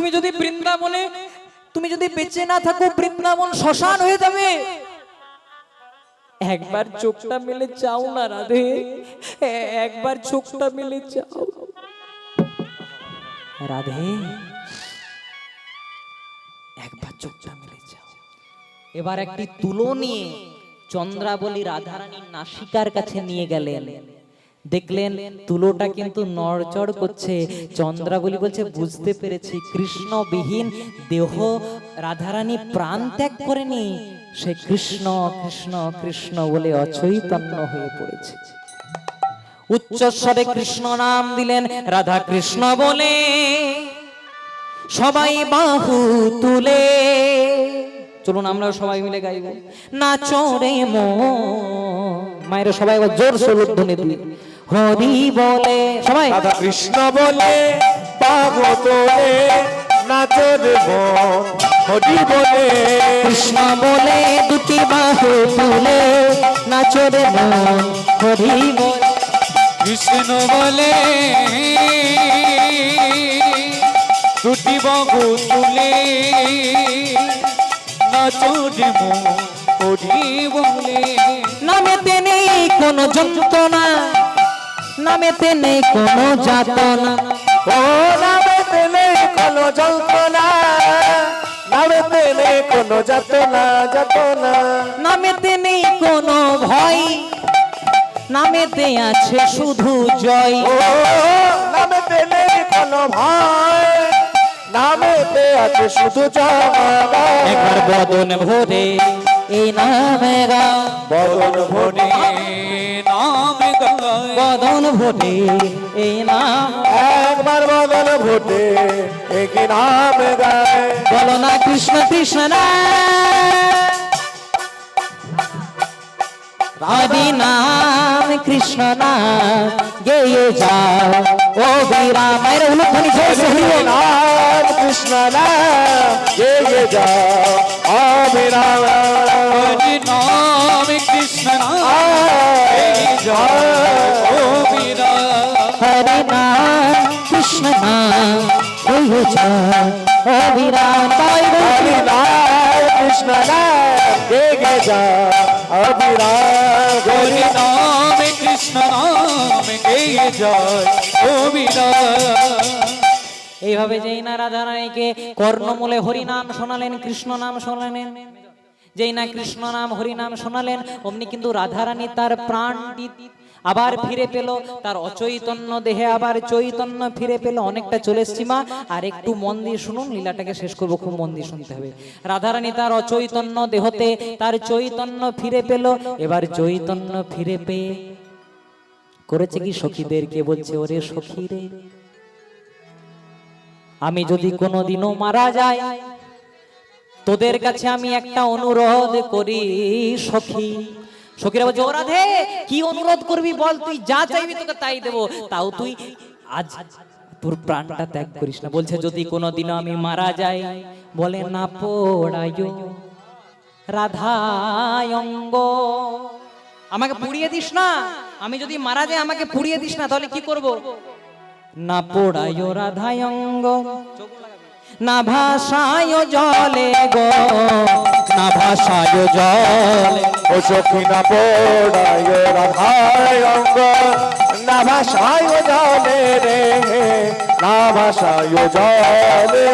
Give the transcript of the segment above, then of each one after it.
তুমি যদি বৃন্দাবনে, তুমি যদি বেঁচে না থাকো, বৃন্দাবন শ্মশান হয়ে যাবে। একবার চোখটা মেলে চাও না রাধে? একবার চোখটা মেলে চাও। রাধে, একবার চোখটা মেলে চাও। এবার একটি তুলো নিয়ে চন্দ্রাবলী রাধারানীর নাসিকার কাছে নিয়ে গেলেন। দেখলেন তুলোটা কিন্তু নড়চড় করছে, চন্দ্রাবলী বলছে, বুঝতে পেরেছি, কৃষ্ণবিহীন দেহ রাধারানী প্রাণ ত্যাগ করেনি, সে কৃষ্ণ কৃষ্ণ কৃষ্ণ বলে অচৈতন্য হয়ে পড়েছে। উচ্চস্বরে কৃষ্ণ নাম দিলেন, রাধা কৃষ্ণ বলে, সবাই বাহু তুলে চলুন আমরা সবাই মিলে গাইব নাচো রে মো। মায়ের সবাই জোর সোলুর ধ্বনি দিই হরি বলে। সবাই। রাধা কৃষ্ণ বলে বাবু তোলে নাচর হরি বলে। কৃষ্ণ বলে দুটি বাহু তুলে নাচো রে মন হরি বলে। কৃষ্ণ বলে দুটি বাহু তুলে। মন হরি বলে নামেতে নেই কোনো নেই কোনো যাতনা। ও নামেতে নেই কোনো যন্ত্রণা, নামেতে নেই কোনো যাতনা যাতনা। নামেতে নেই কোনো ভয়, নামেতে আছে শুধু জয়। নামেতে নেই কোনো ভয় নামেতে আছে শুধু জগা একবার বদন ভরে এই নামে গাও। বদন ভরে নাম গায় বদন ভরে এই নাম। একবার বদন ভোটে এক নাম গায়। বলো না কৃষ্ণ কৃষ্ণ না হরি নাম কৃষ্ণ নাম গেয়ে যাও। ও বিরামের উলুধ্বনি জয় শ্রী হরি নাম। কৃষ্ণ নাম গে যাও অবিরাম হরি নাম কৃষ্ণ হরি নাম কৃষ্ণ নাম গেয়ে যাও ও বিরাম হরি নাম কৃষ্ণ নাম গে যাও অবিরাম হরি নাম কৃষ্ণ নাম যাও অবিরাম এইভাবে যেই না রাধা রানীকে কর্ণমূলে হরি নাম শোনালেন, কৃষ্ণ নাম শোনালেন, যেই না কৃষ্ণ নাম হরি নাম শোনালেন, অমনি কিন্তু রাধা রানী তার প্রাণটি আবার ফিরে পেল, তার অচৈতন্য দেহে আবার চৈতন্য ফিরে পেল, অনেকটা চলে এসছি মা। আর একটু মন দিয়ে শুনুন, লীলাটাকে শেষ করব, খুব মন দিয়ে শুনতে হবে। রাধারানী তার অচৈতন্য দেহতে তার চৈতন্য ফিরে পেল, এবার চৈতন্য ফিরে পেয়ে করেছে কি সখীদেরকে, বলছে, ওরে সখী রে। আমি যদি কোনোদিনও মারা যাই তোদের কাছে আমি একটা অনুরোধ করি সখী। সখীরা বলছে ও রাধে কি অনুরোধ করবি বল তুই যা চাইবি তোকে তাই দেব তাও তুই আজ তোর প্রাণটা ত্যাগ করিস না। বলছে যদি কোনোদিনও আমি মারা যাই বলে না পোড়ায়। রাধায়ঙ্গ আমাকে পুড়িয়ে দিস না। আমি যদি মারা যাই আমাকে পুড়িয়ে দিস না তাহলে কি করব? না পোড়ায় রাধায়ঙ্গ না ভাষায় জলে গো না ভাষায় জলে ও সখী না পোড়ায় রাধায় অঙ্গ না ভাষায় জলে রে না ভাষায় জলে।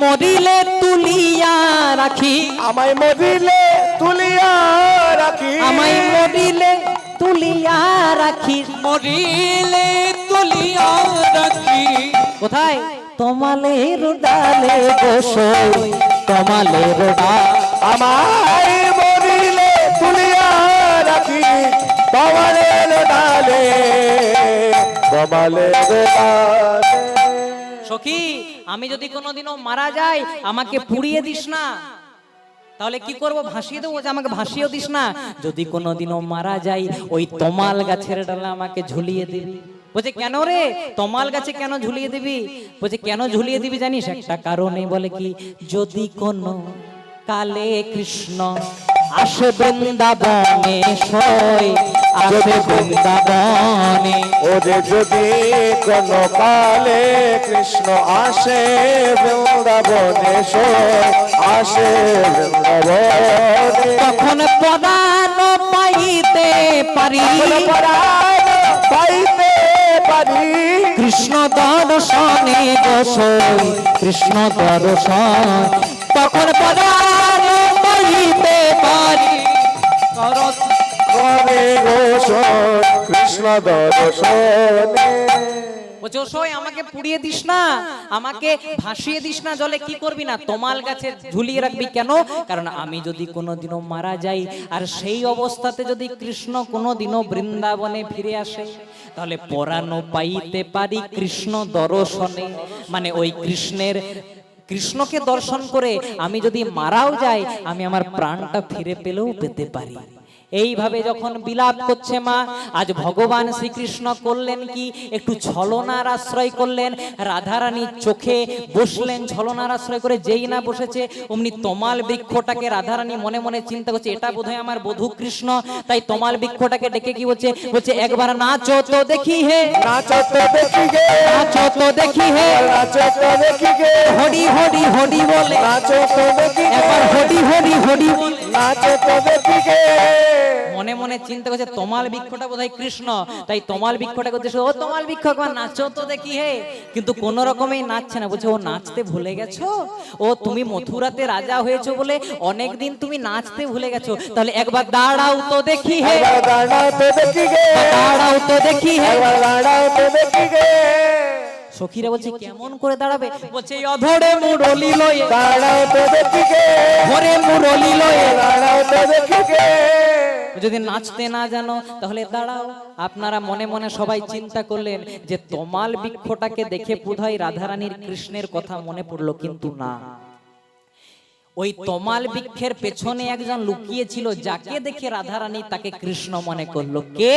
মরিলে তুলিয়া রাখি। আমায় মদিলে তুলিয়া রাখি। আমায় মরিলে তুলিয়া রাখি। মরিলে তুলিয়া রাখি। কোথায়? তোমালের ডালে বসো তোমালের ডাল আমায় মরিলে তুলিয়া রাখি। কমলের ডালে কমলের ডালে। সখী আমি যদি কোনোদিনও মারা যাই আমাকে পুড়িয়ে দিস না। তাহলে কি করব? ভাসিয়ে দেবো যে আমাকে ভাসিয়েও দিস না। যদি কোনোদিনও মারা যাই ওই তমাল গাছের ডালা আমাকে ঝুলিয়ে দিবি। বলছে কেন রে? তমাল গাছে কেন ঝুলিয়ে দিবি? বলছে কেন ঝুলিয়ে দিবি জানিস? একটা কারণে বলে কি যদি কোনো কালে কৃষ্ণ আসে বৃন্দাবনে সই আসে বৃন্দাবনে ওরে যদি কোনো কালে কৃষ্ণ আসে বৃন্দাবনে সই আসে বৃন্দাবনে তখন পদান পাইতে পারি। পরাণ পাইতে পারি। কৃষ্ণ দর্শনে বসই কৃষ্ণ দর্শন। তখন পদান পাইতে পারি। করে গোসল কৃষ্ণ দর্শনে বলছে ওসই আমাকে পুড়িয়ে দিস না, আমাকে ভাসিয়ে দিস না, জলে কি করবি না? গাছে ঝুলিয়ে রাখবি কেন? কারণ আমি যদি কোনোদিনও মারা যাই, আর সেই অবস্থাতে যদি কৃষ্ণ কোনোদিনও বৃন্দাবনে ফিরে আসে, তাহলে পরানো পাইতে পারি কৃষ্ণ দর্শনে। মানে ওই কৃষ্ণের, কৃষ্ণকে দর্শন করে আমি যদি মারাও যাই, আমি আমার প্রাণটা ফিরে পেলেও পেতে পারি। এইভাবে যখন বিলাপ করছে মা আজ ভগবান শ্রীকৃষ্ণ করলেন কি? একটু ছলনার আশ্রয় করলেন। রাধারানীর চোখে বসলেন ছলনার আশ্রয় করে। যেই না বসেছে অমনি তমাল বৃক্ষটাকে রাধারানী মনে মনে চিন্তা করছে এটা বোধহয় আমার বধূ কৃষ্ণ। তাই তমাল বৃক্ষটাকে ডেকে কি বলছে? বলছে? একবার নাচো তো দেখি হে। নাচো তো দেখি গে নাচো তো দেখি হে। নাচো তো দেখি গে হরি হরি হরি বলে। নাচো তো দেখি একবার হরি হরি হরি বলে। নাচো মনে মনে চিন্তা করছে তোমাল বৃক্ষটা বোধহয় কৃষ্ণ। তাই তোমাল বৃক্ষটা করছে ও তোমাল বৃক্ষ একবার নাচো তো দেখি হে। কিন্তু কোন রকমেই নাচছে না বলছে ও নাচতে ভুলে গেছো? ও তুমি মথুরাতে রাজা হয়েছো বলে অনেকদিন তুমি নাচতে ভুলে গেছো। তাহলে একবার দাঁড়াও তো দেখি হে। দাঁড়াও তো দেখি গে। দাঁড়াও তো দেখি হে। দাঁড়াও তো দেখি গে। সখীরা বলছে কেমন করে দাঁড়াবে? বলছে অধরে মুরলি লয়ে দাঁড়াও তো গে ধরে মুরলি লয়ে দাঁড়াও তো গে যদি নাচতে না জানো তাহলে দাঁড়াও। আপনারা মনে মনে সবাই চিন্তা করলেন যে তমাল বৃক্ষটাকে দেখে বোধহয় রাধারানীর কৃষ্ণের কথা মনে পড়ল কিন্তু না। ওই তমাল বৃক্ষের পেছনে একজন লুকিয়ে ছিল যাকে দেখে রাধারানী তাকে কৃষ্ণ মনে করল। কে?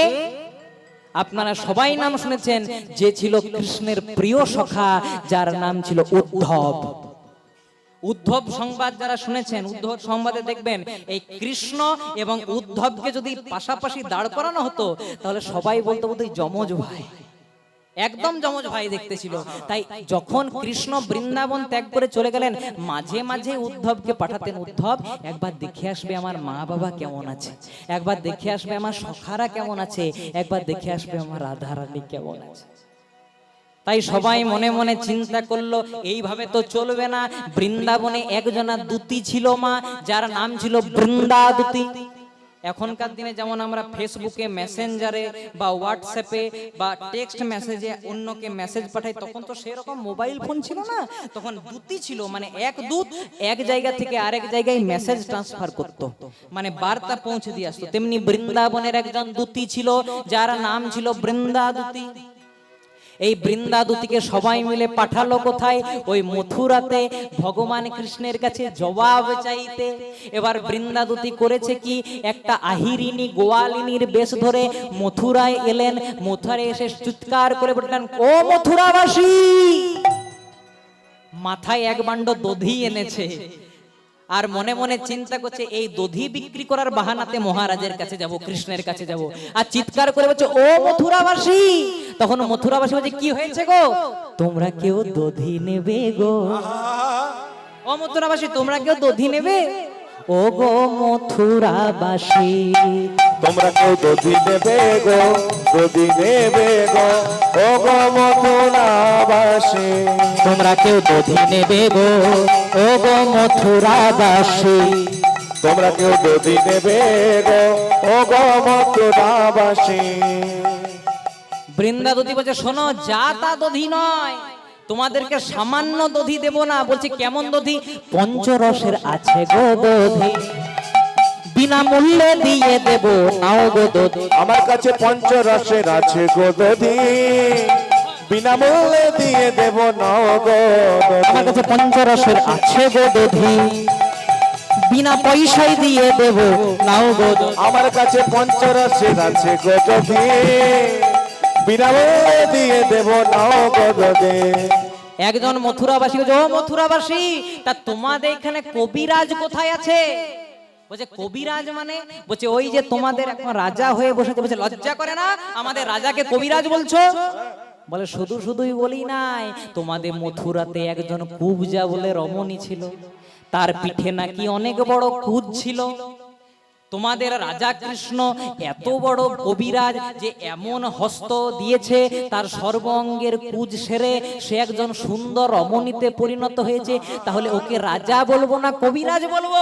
আপনারা সবাই নাম শুনেছেন, যে ছিল কৃষ্ণের প্রিয় সখা, যার নাম ছিল উদ্ধব। উদ্ধব সংবাদ যারা শুনেছেন, উদ্ধব সংবাদে দেখবেন, এই কৃষ্ণ এবং উদ্ধবকে যদি পাশাপাশি দাঁড় করানো হতো, তাহলে সবাই বলতো বোধ যমজ ভাই। একদম যমজ ভাই দেখতে ছিল তাই যখন কৃষ্ণ বৃন্দাবন ত্যাগ করে চলে গেলেন, মাঝে মাঝে উদ্ধবকে পাঠাতেন, উদ্ধব, একবার দেখে আসবে আমার মা বাবা কেমন আছে? একবার দেখে আসবে আমার সখারা কেমন আছে? একবার দেখে আসবে আমার রাধারানী কেমন আছে? তাই সবাই মনে মনে চিন্তা করল, এইভাবে তো চলবে না। বৃন্দাবনে একজনা দুতি ছিল মা, যার নাম ছিল বৃন্দা দুতি এখনকার দিনে যেমন আমরা ফেসবুকে মেসেঞ্জারে বা হোয়াটসঅ্যাপে বা টেক্সট মেসেজে অন্যকে মেসেজ পাঠাই, তখন তো সেরকম মোবাইল ফোন ছিল না। তখন দুতি ছিল মানে এক দূত এক জায়গা থেকে আরেক জায়গায় মেসেজ ট্রান্সফার করত। মানে বার্তা পৌঁছে দিয়ে আসতো। তেমনি বৃন্দাবনের একজন দুতি ছিল, যার নাম ছিল বৃন্দা দুতি। এই বৃন্দাদুতিকে সবাই মিলে পাঠালো কোথায়? ওই মথুরাতে। ভগবান কৃষ্ণের কাছে জবাব চাইতে। এবার বৃন্দাদুতি করেছে কি? একটা আহিরিনী গোয়ালিনীর বেশ ধরে মথুরায় এলেন। মথুরায় এসে চিৎকার করে বললেন, ও মথুরাবাসী! মাথায় এক বান্ড দধি এনেছে। আর মনে মনে চিন্তা করছে এই দধি বিক্রি করার বাহানাতে মহারাজের কাছে যাব কৃষ্ণের কাছে যাব। আর চিৎকার করে বলছে ও মথুরাবাসী! তখন মথুরাবাসী বলছে কি হয়েছে গো? তোমরা কেউ দধি নেবে গো। ও মথুরাবাসী তোমরা কেউ দধি নেবে? ও গো মথুরাবাসী। তোমরা কেউ দধি নেবে গো দধি নেবে গো ও গো মথুরাবাসী। তোমরা কেউ দধি নেবে গো ও গো মথুরাবাসী। তোমরা কেউ দধি নেবে গো ও গো মথুরাবাসী। বৃন্দা দধি বলছে শোনো যা তা দধি নয় তোমাদেরকে সামান্য দধি দেব না বলছে কেমন দধি? পঞ্চরসের আছে গো দধি। বিনামূল্যে দিয়ে দেব নাও গো দধি। আমার কাছে পঞ্চরসের আছে গো দধি। বিনামূল্যে দিয়ে দেব আমার কাছে পঞ্চরসের আছে গো দধি। বিনা পয়সায় দিয়ে দেব নাও গো আমার কাছে পঞ্চরসের আছে গো দধি। বিনামূল্যে দিয়ে দেব নাও গো দধি। একজন মথুরাবাসী বলছে, ও মথুরাবাসী তা তোমাদের এখানে কবিরাজ কোথায় আছে? বলছে কবিরাজ মানে? বলছে ওই যে তোমাদের এখন রাজা হয়ে বসেছে। বলছে লজ্জা করে না? আমাদের রাজাকে কবিরাজ বলছো? বলে, শুধু শুধুই বলি নাই, তোমাদের মথুরাতে একজন কুবজা বলে রমণী ছিল। তার পিঠে নাকি অনেক বড় কুদ ছিল। তোমাদের রাজা কৃষ্ণ এত বড় কবিরাজ যে এমন হস্ত দিয়েছে, তার সর্বঙ্গের কুজ সেরে সে একজন সুন্দর রমণীতে পরিণত হয়েছে। তাহলে ওকে রাজা বলব না কবিরাজ বলব?